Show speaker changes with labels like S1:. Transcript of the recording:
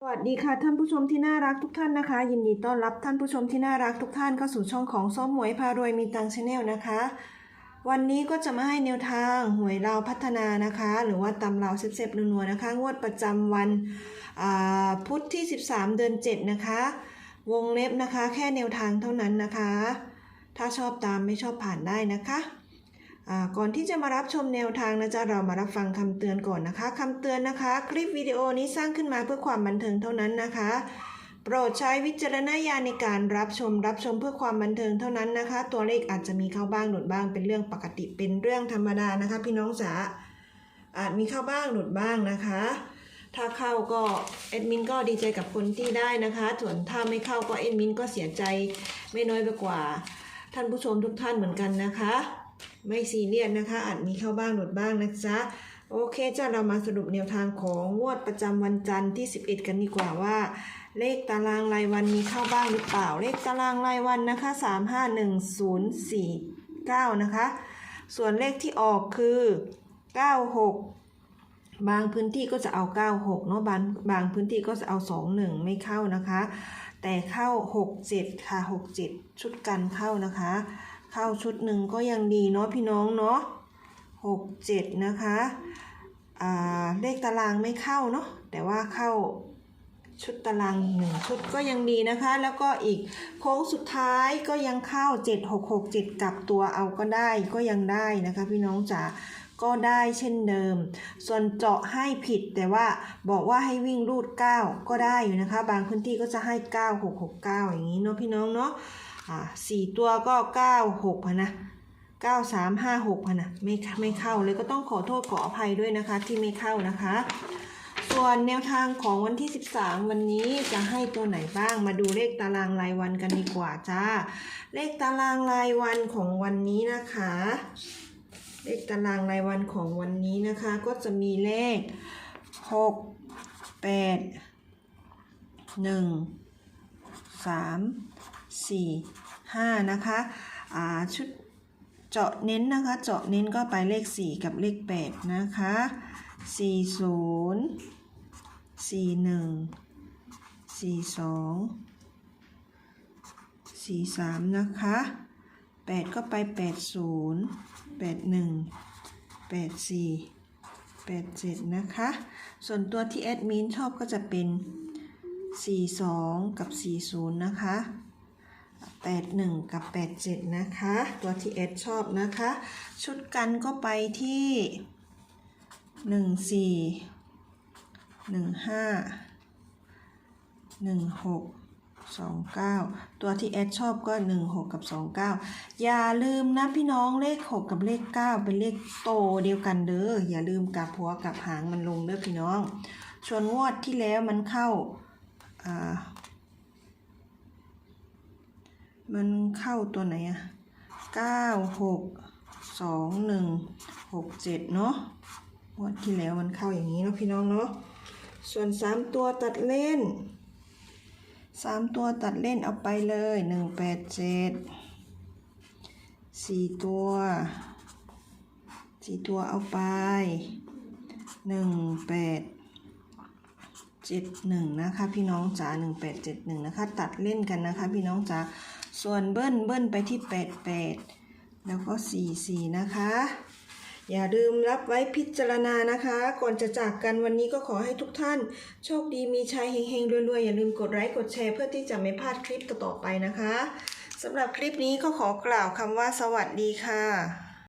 S1: สวัสดีค่ะท่านผู้ชมที่น่ารักทุกท่านนะคะ ยินดีต้อนรับท่านผู้ชมที่น่ารักทุกท่านเข้าสู่ช่องของส้มหวยพารวยมีตังชาแนลนะคะ วันนี้ก็จะมาให้แนวทางหวยเราวพัฒนานะคะ หรือว่าตำเราวเซฟๆนัวๆนะคะ งวดประจำวันพุธที่ 13 เดือน 7 นะคะ วงเล็บนะคะ แค่แนวทางเท่านั้นนะคะ ถ้าชอบตามไม่ชอบผ่านได้นะคะ ก่อนที่จะมารับชมแนวทางนะจ๊ะเรามารับฟังคำเตือนก่อนนะคะคำเตือนนะคะ คลิปวิดีโอนี้สร้างขึ้นมาเพื่อความบันเทิงเท่านั้นนะคะ โปรดใช้วิจารณญาณในการรับชมรับชมเพื่อความบันเทิงเท่านั้นนะคะ ตัวเลขอาจจะมีเข้าบ้างหลุดบ้างเป็นเรื่องปกติเป็นเรื่องธรรมดานะคะ พี่น้องจ๋าอาจมีเข้าบ้างหลุดบ้างนะคะ ถ้าเข้าก็แอดมินก็ดีใจกับคนที่ได้นะคะส่วนถ้าไม่เข้าก็แอดมินก็เสียใจไม่น้อยไปกว่า ท่านผู้ชมทุกท่านเหมือนกันนะคะ ไม่ซีเรียสนะคะอาจมีเข้าบ้างหลุดบ้างนะจ๊ะโอเคจ้าเรามาสรุปแนวทางของงวดประจำวันจันทร์ที่ 11 กันดีกว่าว่า เลขตารางรายวันมีเข้าบ้างหรือเปล่า เลขตารางรายวันนะคะ 351049 นะคะ ส่วนเลขที่ออกคือ 96 บางพื้นที่ก็จะเอา 96 เนาะบางบางพื้นที่ก็จะเอา 21 ไม่เข้านะคะ แต่เข้า 67 ค่ะ 67 ชุดกันเข้านะคะ เข้าชุดหนึ่งก็ยังดีเนาะพี่น้องเนาะ67นะคะเลขตารางไม่เข้าเนาะแต่ว่าเข้าชุดตารางหนึ่งชุดก็ยังดีนะคะ แล้วก็อีกโค้งสุดท้ายก็ยังเข้า 7667 กลับตัวเอาก็ได้ก็ยังได้นะคะ พี่น้องจ๋าก็ได้เช่นเดิม ส่วนเจาะให้ผิดแต่ว่าบอกว่าให้วิ่งรูด 9 ก็ได้อยู่นะคะ บางพื้นที่ก็จะให้ 9669 อย่างนี้เนาะพี่น้องเนาะ อ่าสี่ตัวก็96อะนะ9356พะนะไม่ไม่เข้าเลยก็ต้องขอโทษขออภัยด้วยนะคะที่ไม่เข้านะคะ ส่วนแนวทางของวันที่ 13 วันนี้จะให้ตัวไหนบ้างมาดูเลขตารางรายวันกันดีกว่าจ้า เลขตารางรายวันของวันนี้นะคะ เลขตารางรายวันของวันนี้นะคะ ก็จะมีเลข 6 8 1 3 4 5 นะคะอ่าชุดเจาะเน้นนะคะ เจาะเน้นก็ไปเลข 4 กับเลข 8 นะคะ 40 41 42 43 นะคะ 8 ก็ไป 80 81 84 87 นะคะ ส่วนตัวที่แอดมินชอบก็จะเป็น 42 กับ 40 นะคะ 81 กับ 87 นะคะ ตัวที่เอชอบนะคะ ชุดกันก็ไปที่ 14 15 16 29 ตัวที่เอสชอบก็ 16 กับ 29 อย่าลืมนะพี่น้องเลข 6 กับเลข 9 เป็นเลขโตเดียวกันเด้ออย่าลืมกลับหัวกลับหางมันลงเด้อพี่น้องส่วนงวดที่แล้วมันเข้าอ่า มันเข้าตัวไหนอะเก้าหกสองหนึ่งหกเจ็ดเนาะงวดที่แล้วมันเข้าอย่างนี้เนาะพี่น้องเนาะส่วนสามตัวตัดเล่นสามตัวตัดเล่นเอาไปเลยหนึ่งแปดเจ็ดสี่ตัวสี่ตัวเอาไปหนึ่งแปดเจ็ดหนึ่งนะคะพี่น้องจ๋าหนึ่งแปดเจ็ดหนึ่งนะคะ ตัดเล่นกันนะคะ พี่น้องจ๋า ส่วนเบิ้ลเบิ้ลไปที่แปดแปดแล้วก็สี่สี่นะคะ อย่าลืมรับไว้พิจารณานะคะ ก่อนจะจากกันวันนี้ก็ขอให้ทุกท่าน โชคดีมีชัยเฮงๆรวยๆ อย่าลืมกดไลค์กดแชร์เพื่อที่จะไม่พลาดคลิปต่อๆไปนะคะสำหรับคลิปนี้ก็ขอกล่าวคำว่าสวัสดีค่ะ